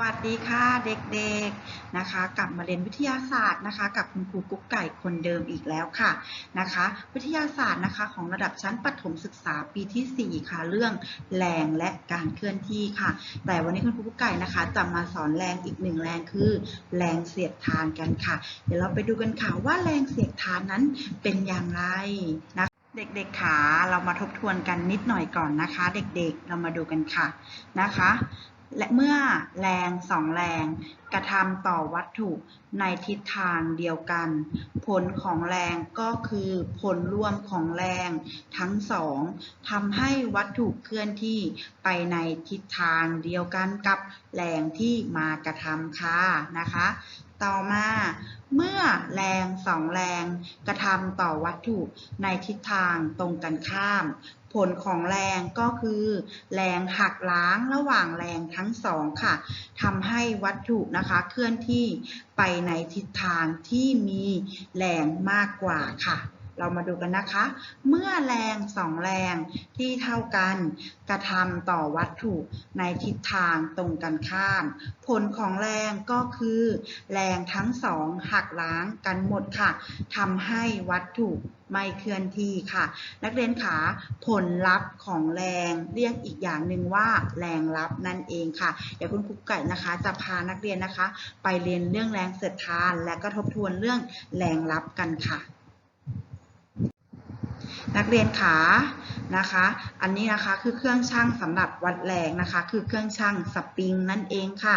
วัสดีค่ะเด็กๆนะคะ กลับมาเรียนวิทยาศาสตร์นะคะ กับคุณครูกุ๊กไก่คนเดิมอีกแล้วค่ะนะคะ วิทยาศาสตร์นะคะของระดับชั้นประถมศึกษาปีที่ 4 ค่ะ เรื่องแรงและการเคลื่อนที่ค่ะ แต่วันนี้คุณครูกุ๊กไก่นะคะจะมาสอนแรงอีกหนึ่งแรงคือ แรงเสียดทานกันค่ะ เดี๋ยวเราไปดูกันค่ะว่าแรงเสียดทานนั้นเป็นอย่างไรนะเด็กๆขาเรามาทบทวนกันนิดหน่อยก่อนนะคะ เด็กๆ เรามาดูกันค่ะนะคะ และเมื่อแรงสองแรงกระทำต่อวัตถุในทิศทางเดียวกัน ผลของแรงก็คือผลรวมของแรงทั้งสองทำให้วัตถุเคลื่อนที่ไปในทิศทางเดียวกันกับแรงที่มากระทำค่ะนะคะ ต่อมาเมื่อแรงสองแรงกระทำต่อวัตถุในทิศทางตรงกันข้าม ผลของแรงก็คือ แรงหักล้างระหว่างแรงทั้งสองค่ะทำให้วัตถุนะคะเคลื่อนที่ไปในทิศทางที่มีแรงมากกว่าค่ะ เรามาดูกันนะคะ เมื่อแรงสองแรงที่เท่ากันกระทำต่อวัตถุในทิศทางตรงกันข้าม ผลของแรงก็คือ แรงทั้งสองหักล้างกันหมดค่ะทำให้วัตถุไม่เคลื่อนที่ค่ะ นักเรียนขาผลลัพธ์ของแรงเรียกอีกอย่างหนึ่งว่า แรงลับนั่นเองค่ะเดี๋ยวคุณครูไก่นะคะ จะพานักเรียนนะคะ ไปเรียนเรื่องแรงเสียดทาน และก็ทบทวนเรื่องแรงลับกันค่ะ นักเรียนขานะคะ อันนี้นะคะคือเครื่องชั่งสำหรับวัดแรงนะคะ คือเครื่องชั่งสปริงนั่นเองค่ะ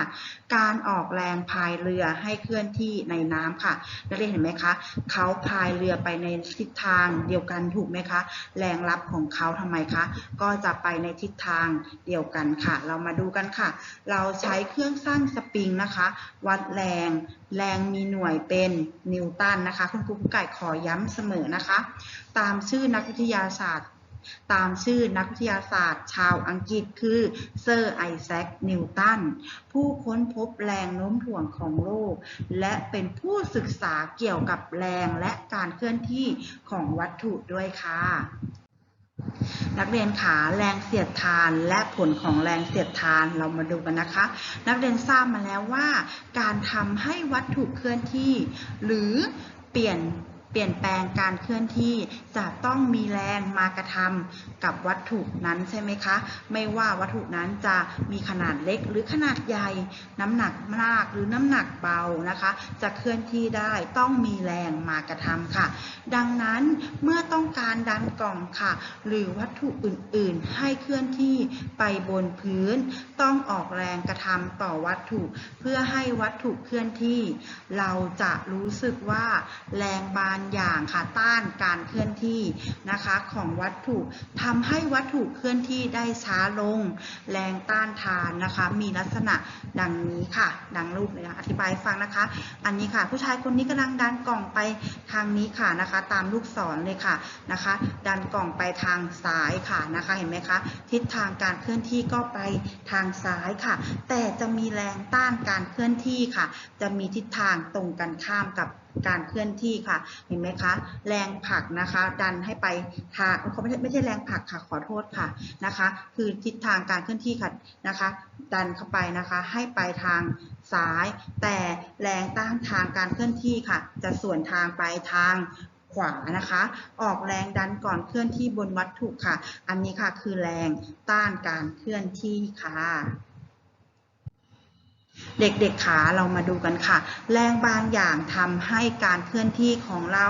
การออกแรงพายเรือให้เคลื่อนที่ในน้ำค่ะ นักเรียนเห็นไหมคะเขาพายเรือไปในทิศทางเดียวกันถูกไหมคะ แรงรับของเขาทำไมคะ ก็จะไปในทิศทางเดียวกันค่ะ เรามาดูกันค่ะ เราใช้เครื่องชั่งสปริงนะคะ วัดแรงแรงมีหน่วยเป็นนิวตันนะคะ คุณครูไก่ขอย้ำเสมอนะคะ ตามชื่อนักวิทยาศาสตร์ ตามชื่อนักวิทยาศาสตร์ ชาวอังกฤษคือเซอร์ไอแซคนิวตันผู้ค้นพบแรงโน้มถ่วงของโลก และเป็นผู้ศึกษาเกี่ยวกับแรงและการเคลื่อนที่ของวัตถุด้วยค่ะ นักเรียนขาแรงเสียดทานและผลของแรงเสียดทานเรามาดูกันนะคะ นักเรียนทราบมาแล้วว่า การทำให้วัตถุเคลื่อนที่ หรือเปลี่ยน เปลี่ยนแปลงการเคลื่อนที่จะต้องมีแรงมากระทำกับวัตถุนั้นใช่ไหมคะ ไม่ว่าวัตถุนั้นจะมีขนาดเล็กหรือขนาดใหญ่ น้ำหนักมากหรือน้ำหนักเบานะคะ จะเคลื่อนที่ได้ต้องมีแรงมากระทำค่ะ ดังนั้นเมื่อต้องการดันกล่องค่ะ หรือวัตถุอื่นๆ ให้เคลื่อนที่ไปบนพื้น ต้องออกแรงกระทำต่อวัตถุ เพื่อให้วัตถุเคลื่อนที่ เราจะรู้สึกว่าแรงบางอย่างค่ะต้านการเคลื่อนที่นะคะของวัตถุทำให้วัตถุเคลื่อนที่ได้ช้าลง แรงต้านทานนะคะมีลักษณะดังนี้ค่ะ ดังรูปเลยนะอธิบายฟังนะคะ อันนี้ค่ะ ผู้ชายคนนี้กำลังดันกล่องไปทางนี้ค่ะนะคะ ตามลูกศรเลยค่ะนะคะ ดันกล่องไปทางซ้ายค่ะนะคะเห็นไหมคะทิศทางการเคลื่อนที่ก็ไปทางซ้ายค่ะ แต่จะมีแรงต้านการเคลื่อนที่ค่ะ จะมีทิศทางตรงกันข้ามกับ การเคลื่อนที่ค่ะ เห็นไหมคะ แรงผลักนะคะ ดันให้ไปทางเขาไม่ใช่ไม่ใช่แรงผลักค่ะขอโทษค่ะนะคะ คือทิศทางการเคลื่อนที่ค่ะนะคะ ดันเข้าไปนะคะให้ไปทางซ้าย แต่แรงต้านทางการเคลื่อนที่ค่ะ จะส่วนทางไปทางขวานะคะ ออกแรงดันก่อนเคลื่อนที่บนวัตถุค่ะ อันนี้ค่ะคือแรงต้านการเคลื่อนที่ค่ะ เด็กๆขาเรามาดูกันค่ะ แรงบางอย่างทำให้การเคลื่อนที่ของเรา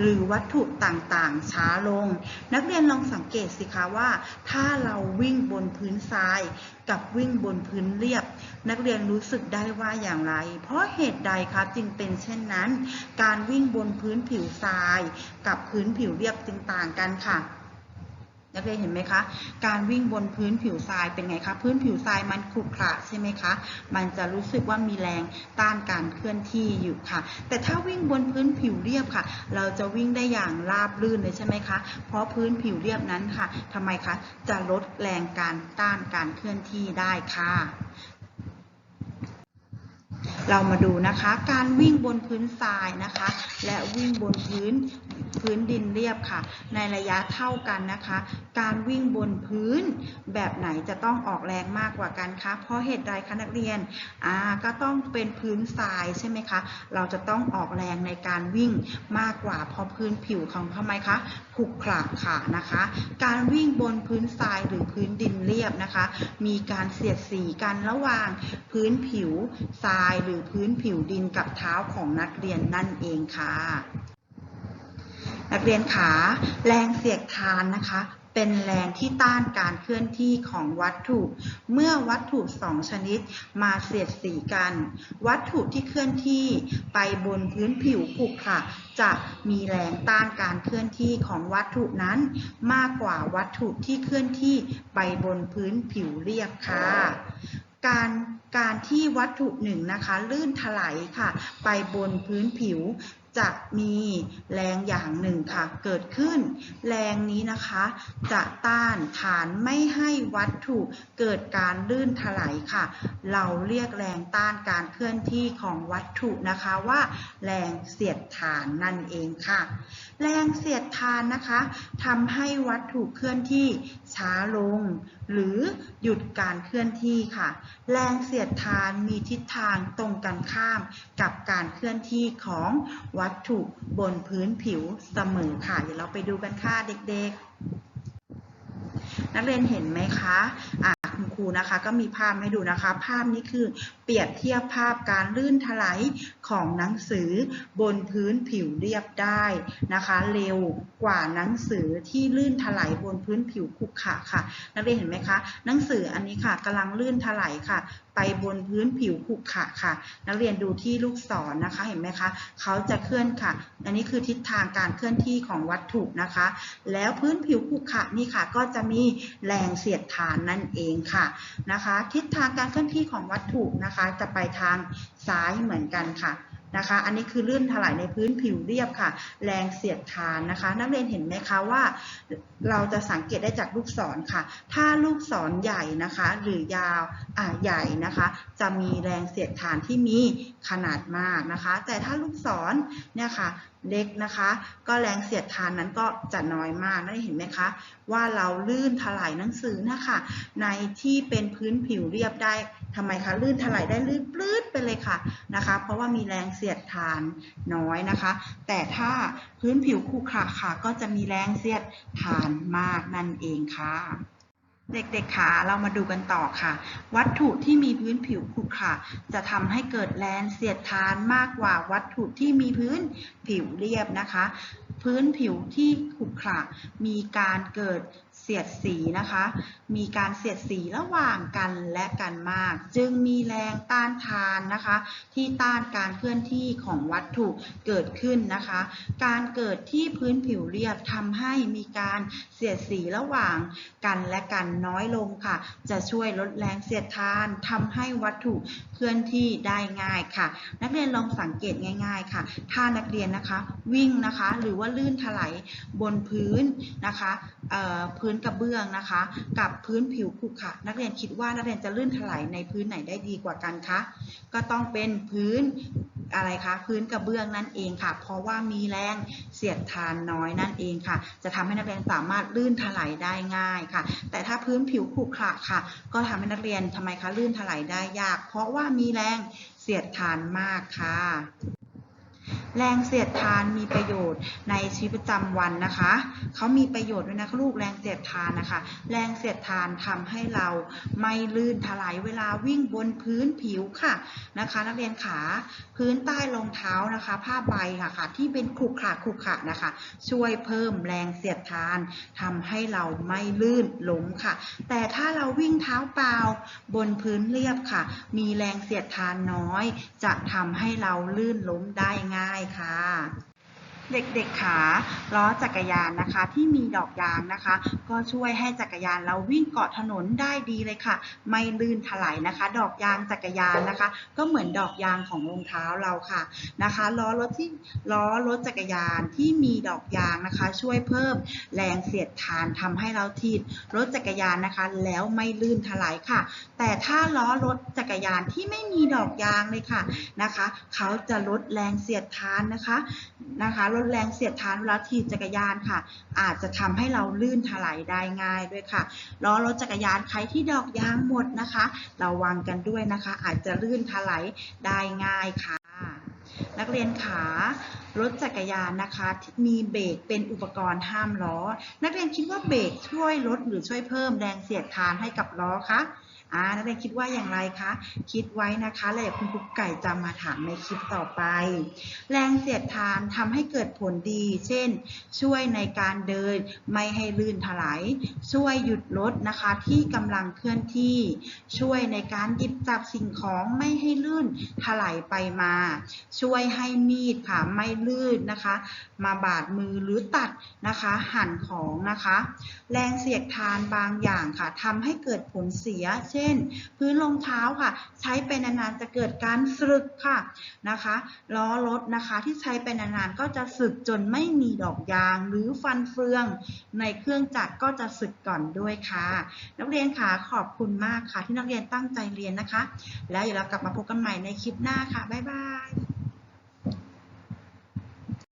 หรือวัตถุต่างๆช้าลง นักเรียนลองสังเกตสิคะว่า ถ้าเราวิ่งบนพื้นทราย กับวิ่งบนพื้นเรียบ นักเรียนรู้สึกได้ว่าอย่างไร เพราะเหตุใดคะจึงเป็นเช่นนั้น การวิ่งบนพื้นผิวทราย กับพื้นผิวเรียบจึงต่างกันค่ะ นักเรียนเห็นไหมคะ การวิ่งบนพื้นผิวทรายเป็นไงคะ พื้นผิวทรายมันขรุขระใช่ไหมคะ มันจะรู้สึกว่ามีแรงต้านการเคลื่อนที่อยู่ค่ะ แต่ถ้าวิ่งบนพื้นผิวเรียบค่ะ เราจะวิ่งได้อย่างราบรื่นเลยใช่ไหมคะ เพราะพื้นผิวเรียบนั้นค่ะทำไมคะ จะลดแรงการต้านการเคลื่อนที่ได้ค่ะเรามาดูนะคะ การวิ่งบนพื้นทรายนะคะ และวิ่งบนพื้น พื้นดินเรียบค่ะ ในระยะเท่ากันนะคะ การวิ่งบนพื้นแบบไหนจะต้องออกแรงมากกว่ากันคะ เพราะเหตุใดคะนักเรียน อ่า ก็ต้องเป็นพื้นทรายใช่ไหมคะ เราจะต้องออกแรงในการวิ่งมากกว่า เพราะพื้นผิวของทำไมคะขรุขระค่ะนะคะ การวิ่งบนพื้นทรายหรือพื้นดินเรียบนะคะ มีการเสียดสีกันระหว่างพื้นผิวทรายหรือพื้นผิวดินกับเท้าของนักเรียนนั่นเองค่ะ นักเรียนขาแรงเสียดทานนะคะ เป็นแรงที่ต้านการเคลื่อนที่ของวัตถุ เมื่อวัตถุสองชนิดมาเสียดสีกัน วัตถุที่เคลื่อนที่ไปบนพื้นผิวขรุขระจะมีแรงต้านการเคลื่อนที่ของวัตถุนั้น มากกว่าวัตถุที่เคลื่อนที่ไปบนพื้นผิวเรียบค่ะการการที่วัตถุหนึ่งนะคะ ลื่นถลายค่ะ ไปบนพื้นผิว จะมีแรงอย่างหนึ่งค่ะ เกิดขึ้น แรงนี้นะคะ จะต้านฐานไม่ให้วัตถุเกิดการลื่นถลายค่ะ เราเรียกแรงต้านการเคลื่อนที่ของวัตถุนะคะว่า แรงเสียดทานนั่นเองค่ะ แรงเสียดทานนะคะทำให้วัตถุเคลื่อนที่ช้าลง หรือหยุดการเคลื่อนที่ค่ะ แรงเสียดทานมีทิศทางตรงกันข้ามกับการเคลื่อนที่ของวัตถุบนพื้นผิวเสมอค่ะ เดี๋ยวเราไปดูกันค่ะเด็กๆ นักเรียนเห็นไหมคะอะ คุณครูนะคะ ก็มีภาพให้ดูนะคะ ภาพนี้คือเปรียบเทียบภาพการลื่นถลายของหนังสือบนพื้นผิวเรียบได้นะคะ เร็วกว่าหนังสือที่ลื่นถลายบนพื้นผิวขรุขระค่ะ นักเรียนเห็นไหมคะ หนังสืออันนี้ค่ะกำลังลื่นถลายค่ะ ไปบนพื้นผิวขรุขระค่ะ นักเรียนดูที่ลูกศรนนะคะเห็นไหมคะเขาจะเคลื่อนค่ะ อันนี้คือทิศทางการเคลื่อนที่ของวัตถุนะคะ แล้วพื้นผิวขรุขระนี่ค่ะ ก็จะมีแรงเสียดทานนั่นเองค่ะนะคะทิศทางการเคลื่อนที่ของวัตถุนะคะ จะไปทางซ้ายเหมือนกันค่ะนะคะ อันนี้คือลื่นถลายในพื้นผิวเรียบค่ะ แรงเสียดทานนะคะ นักเรียนเห็นไหมคะว่า เราจะสังเกตได้จากลูกศรค่ะ ถ้าลูกศรใหญ่นะคะ หรือยาวอ่าใหญ่นะคะ จะมีแรงเสียดทานที่มีขนาดมากนะคะ แต่ถ้าลูกศรเนี่ยค่ะเล็กนะคะ ก็แรงเสียดทานนั้นก็จะน้อยมากนั่นเห็นไหมคะ ว่าเราลื่นถลายหนังสือนะคะ ในที่เป็นพื้นผิวเรียบได้ทำไมคะลื่นถลายได้ลื่นปลื้ดไปเลยค่ะนะคะ เพราะว่ามีแรงเสียดทานน้อยนะคะ แต่ถ้าพื้นผิวขรุขระค่ะ ก็จะมีแรงเสียดทานมากนั่นเองค่ะ เด็กๆขาเรามาดูกันต่อค่ะ วัตถุที่มีพื้นผิวขรุขระจะทำให้เกิดแรงเสียดทานมากกว่าวัตถุที่มีพื้นผิวเรียบนะคะ พื้นผิวที่ขรุขระมีการเกิด สียดสีนะคะ มีการเสียดสีระหว่างกันและกันมาก จึงมีแรงต้านทานนะคะ ที่ต้านการเคลื่อนที่ของวัตถุเกิดขึ้นนะคะ การเกิดที่พื้นผิวเรียบทำให้มีการเสียดสีระหว่างกันและกันน้อยลงค่ะ จะช่วยลดแรงเสียดทานทำให้วัตถุเคลื่อนที่ได้ง่ายค่ะ นักเรียนลองสังเกตง่าย ๆค่ะ ถ้านักเรียนนะคะวิ่งนะคะ หรือว่าลื่นถลายบนพื้นนะคะพื้นกระเบื้องนะคะ กับพื้นผิวขรุขระนักเรียนคิดว่านักเรียนจะลื่นถลายในพื้นไหนได้ดีกว่ากันคะก็ต้องเป็นพื้นอะไรคะพื้นกระเบื้องนั่นเองค่ะ เพราะว่ามีแรงเสียดทานน้อยนั่นเองค่ะ จะทำให้นักเรียนสามารถลื่นถลายได้ง่ายค่ะ แต่ถ้าพื้นผิวขรุขระค่ะ ก็ทำให้นักเรียนทำไมคะลื่นถลายได้ยาก เพราะว่ามีแรงเสียดทานมากค่ะ แรงเสียดทานมีประโยชน์ในชีวิตประจำวันนะคะ เขามีประโยชน์ด้วยนะลูกแรงเสียดทานนะคะ แรงเสียดทานทำให้เราไม่ลื่นถลายเวลาวิ่งบนพื้นผิวค่ะนะคะ นักเรียนขาพื้นใต้รองเท้านะคะ ผ้าใบค่ะค่ะ ที่เป็นขรุขระขรุขระนะคะ ช่วยเพิ่มแรงเสียดทานทำให้เราไม่ลื่นล้มค่ะ แต่ถ้าเราวิ่งเท้าเปล่าบนพื้นเรียบค่ะ มีแรงเสียดทานน้อย จะทำให้เราลื่นล้มได้ง่ายค่ะ เด็กๆขาล้อจักรยานนะคะที่มีดอกยางนะคะ ก็ช่วยให้จักรยานเราวิ่งเกาะถนนได้ดีเลยค่ะ ไม่ลื่นถลายนะคะ ดอกยางจักรยานนะคะ ก็เหมือนดอกยางของรองเท้าเราค่ะนะคะล้อรถที่ล้อรถจักรยานที่มีดอกยางนะคะ ช่วยเพิ่มแรงเสียดทานทำให้เราถีบรถจักรยานนะคะ แล้วไม่ลื่นถลายค่ะ แต่ถ้าล้อรถจักรยานที่ไม่มีดอกยางเลยค่ะนะคะ เขาจะลดแรงเสียดทานนะคะนะคะดแรงเสียดทานเวลาถีบจักรยานค่ะ อาจจะทำให้เราลื่นถลายได้ง่ายด้วยค่ะล้อรถจักรยานใครที่ดอกยางหมดนะคะระวังกันด้วยนะคะ อาจจะลื่นถลายได้ง่ายค่ะ นักเรียนขารถจักรยานนะคะมีเบรกเป็นอุปกรณ์ห้ามล้อ นักเรียนคิดว่าเบรกช่วยลดหรือช่วยเพิ่มแรงเสียดทานให้กับล้อคะ อ่านักเรียนคิดว่าอย่างไรคะ คิดไว้นะคะ แล้วคุณครูไก่จะมาถามในคลิปต่อไป แรงเสียดทานทำให้เกิดผลดี เช่น ช่วยในการเดินไม่ให้ลื่นถลาย ช่วยหยุดรถนะคะที่กำลังเคลื่อนที่ ช่วยในการหยิบจับสิ่งของไม่ให้ลื่นถลายไปมา ช่วยให้มีดค่ะไม่ลื่นนะคะ มาบาดมือหรือตัดนะคะ หั่นของนะคะ แรงเสียดทานบางอย่างค่ะทำให้เกิดผลเสีย เช่นช่น พื้นรองเท้าค่ะ ใช้ไปนานๆจะเกิดการสึกค่ะนะคะล้อรถนะคะที่ใช้ไปนานๆก็จะสึกจนไม่มีดอกยาง หรือฟันเฟือง ในเครื่องจักรก็จะสึกก่อนด้วยค่ะ นักเรียนค่ะขอบคุณมากค่ะ ที่นักเรียนตั้งใจเรียนนะคะ แล้วเดี๋ยวเรากลับมาพบกันใหม่ในคลิปหน้าค่ะบ๊ายบาย